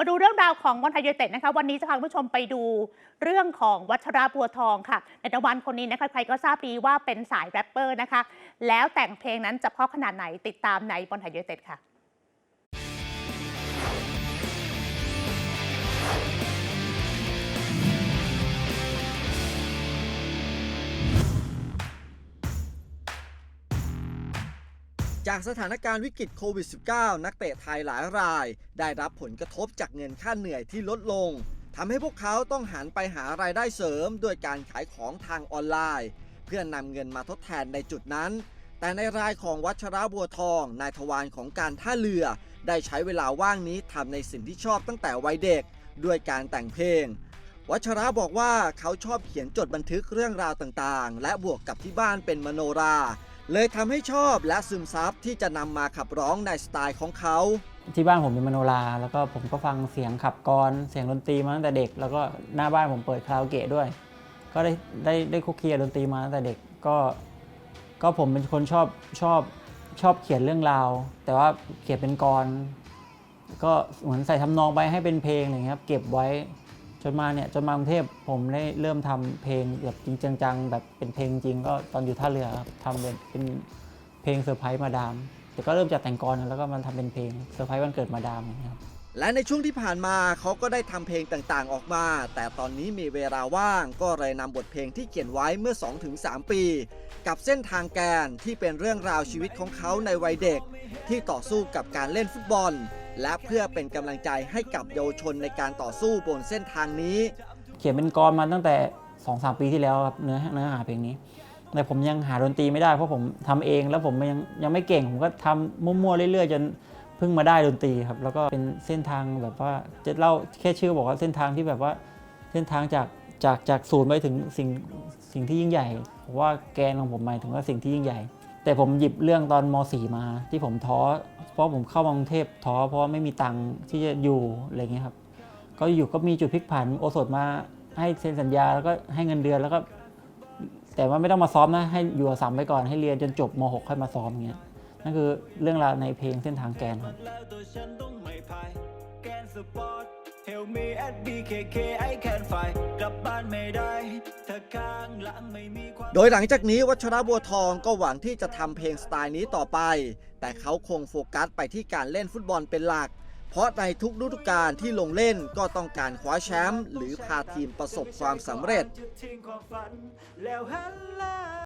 มาดูเรื่องราวของบอลไทยยูเต็ดนะคะวันนี้จะพาคุณผู้ชมไปดูเรื่องของวัชราบัวทองค่ะในตะวันคนนี้นะคะใครก็ทราบดีว่าเป็นสายแรปเปอร์นะคะ แล้วแต่งเพลงนั้นจะเพราะขนาดไหนติดตามในบอลไทยยูเต็ดค่ะ จากสถานการณ์วิกฤตโควิด -19 นักเตะไทยหลายราย ได้รับผลกระทบจากเงินค่าเหนื่อยที่ลดลงทำให้พวกเขาต้องหันไปหารายได้เสริม ด้วยการขายของทางออนไลน์ เพื่อนำเงินมาทดแทนในจุดนั้น แต่ในรายของวัชระบัวทอง นายทวารของการท่าเรือ ได้ใช้เวลาว่างนี้ทำในสิ่งที่ชอบตั้งแต่วัยเด็ก ด้วยการแต่งเพลง วัชระบอกว่าเขาชอบเขียนจดบันทึกเรื่องราวต่างๆ และบวกกับที่บ้านเป็นมโนรา เลยทำให้ชอบและซึมซับที่จะนำมาขับร้องในสไตล์ของเขา ที่บ้านผมมีมโนราแล้วก็ผมก็ฟังเสียงขับกลอนเสียงดนตรีมาตั้งแต่เด็ก แล้วก็หน้าบ้านผมเปิดคาราโอเกะด้วย ก็ได้ได้ได้คุกคีกับดนตรีมาตั้งแต่เด็กก็ ก็ผมเป็นคนชอบชอบชอบเขียนเรื่องราว แต่ว่าเขียนเป็นกร ก็เหมือนใส่ทำนองไปให้เป็นเพลงอะไรเงี้ยครับเก็บไว้ จนมาเนี่ยจนมากรุงเทพผมได้เริ่มทำเพลงแบบจริงจังๆแบบเป็นเพลงจริงก็ตอนอยู่ท่าเรือครับทำเป็นเป็นเพลงเซอร์ไพรส์มาดาม แต่ก็เริ่มจากแต่งกรแล้วก็มันทำเป็นเพลงเซอร์ไพรส์วันเกิดมาดามอย่างนี้ครับ และในช่วงที่ผ่านมาเขาก็ได้ทำเพลงต่างๆออกมา แต่ตอนนี้มีเวลาว่างก็เลยนำบทเพลงที่เขียนไว้เมื่อ 2-3 ปี กับเส้นทางแกนที่เป็นเรื่องราวชีวิตของเขาในวัยเด็ก ที่ต่อสู้กับการเล่นฟุตบอล และเพื่อเป็นกำลังใจให้กับเยาวชนในการต่อสู้บนเส้นทางนี้ เขียนเป็นกรมาตั้งแต่2อสปีที่แล้วครับเนื้อเนื้อหาเพลงนี้ แต่ผมยังหาดนตรีไม่ได้เพราะผมทำเองแล้วผมยังยังไม่เก่งผมก็ทำมั่วๆเรื่อยๆจน เพิ่งมาได้ดนตรีครับ แล้วก็เป็นเส้นทางแบบว่าจะเล่าแค่ชื่อบอกว่าเส้นทางที่แบบว่าเส้นทางจากจากจากศูนย์ไปถึงสิ่งสิ่งที่ยิ่งใหญ่ผมว่าแกนของผมหมายถึงว่าสิ่งที่ยิ่งใหญ่ แต่ผมหยิบเรื่องตอนม .4 มา ที่ผมท้อเพราะผมเข้ามากรุงเทพท้อเพราะไม่มีตังค์ที่จะอยู่อะไรเงี้ยครับ ก็อยู่ก็มีจุดพลิกผันโอสถมาให้เซ็นสัญญาแล้วก็ให้เงินเดือนแล้วก็ แต่ว่าไม่ต้องมาซ้อมนะให้อยู่อัสสัมไปก่อนให้เรียนจนจบม .6 ค่อยมาซ้อมเงี้ย นั่นคือเรื่องราวในเพลงเส้นทางแกนครับโดยหลังจากนี้วัชระบัวทองก็หวังที่จะทำเพลงสไตล์นี้ต่อไป แต่เขาคงโฟกัสไปที่การเล่นฟุตบอลเป็นหลัก เพราะในทุกฤดูกาลที่ลงเล่นก็ต้องการคว้าแชมป์หรือพาทีมประสบความสำเร็จ